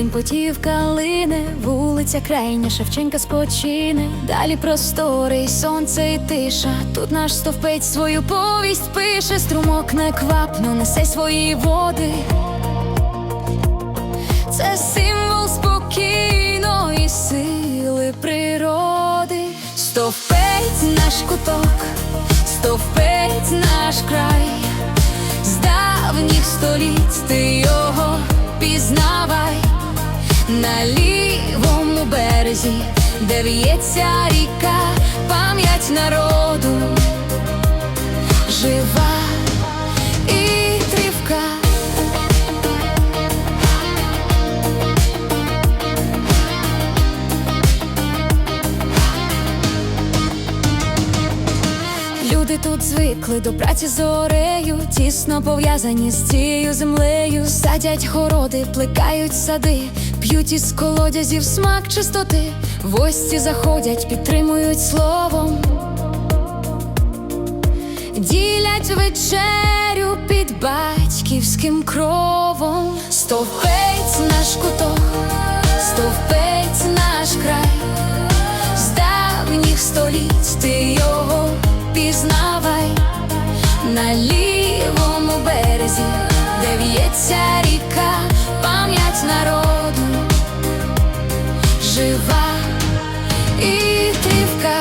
Квітень потів калини, вулиця крайня, Шевченка спочине. Далі простори, й сонце і тиша. Тут наш стовпець свою повість пише, струмок неквапно несе свої води. Це символ спокійної сили природи. Стовпець наш куток, стовпець наш край. З давніх століть ти його де в'ється ріка, пам'ять народу жива і тривка. Люди тут звикли до праці з орею, тісно пов'язані з цією землею, садять городи, плекають сади, п'ють із колодязів смак чистоти, в гості заходять, підтримують словом, ділять вечерю під батьківським кровом. Стовпець наш куток, стовпець наш край. З давніх століть ти його пізнавай жива і тривка.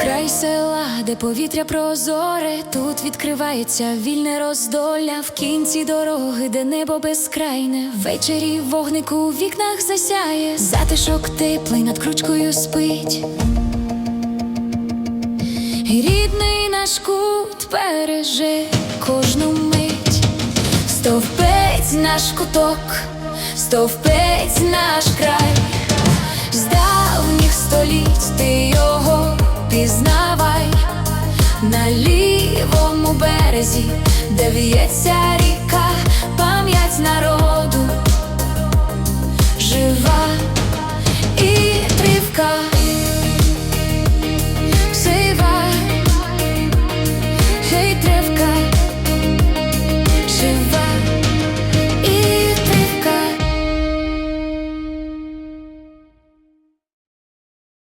Край села, де повітря прозоре, тут відкривається вільне роздолля в кінці дороги, де небо безкрайне. Ввечері вогник у вікнах засяє, затишок теплий над кручкою спить. І Рідний наш кут береже кожну мить, стовпець наш куток, стовпець наш край. З давніх століть ти його пізнавай на лівому березі, де в'ється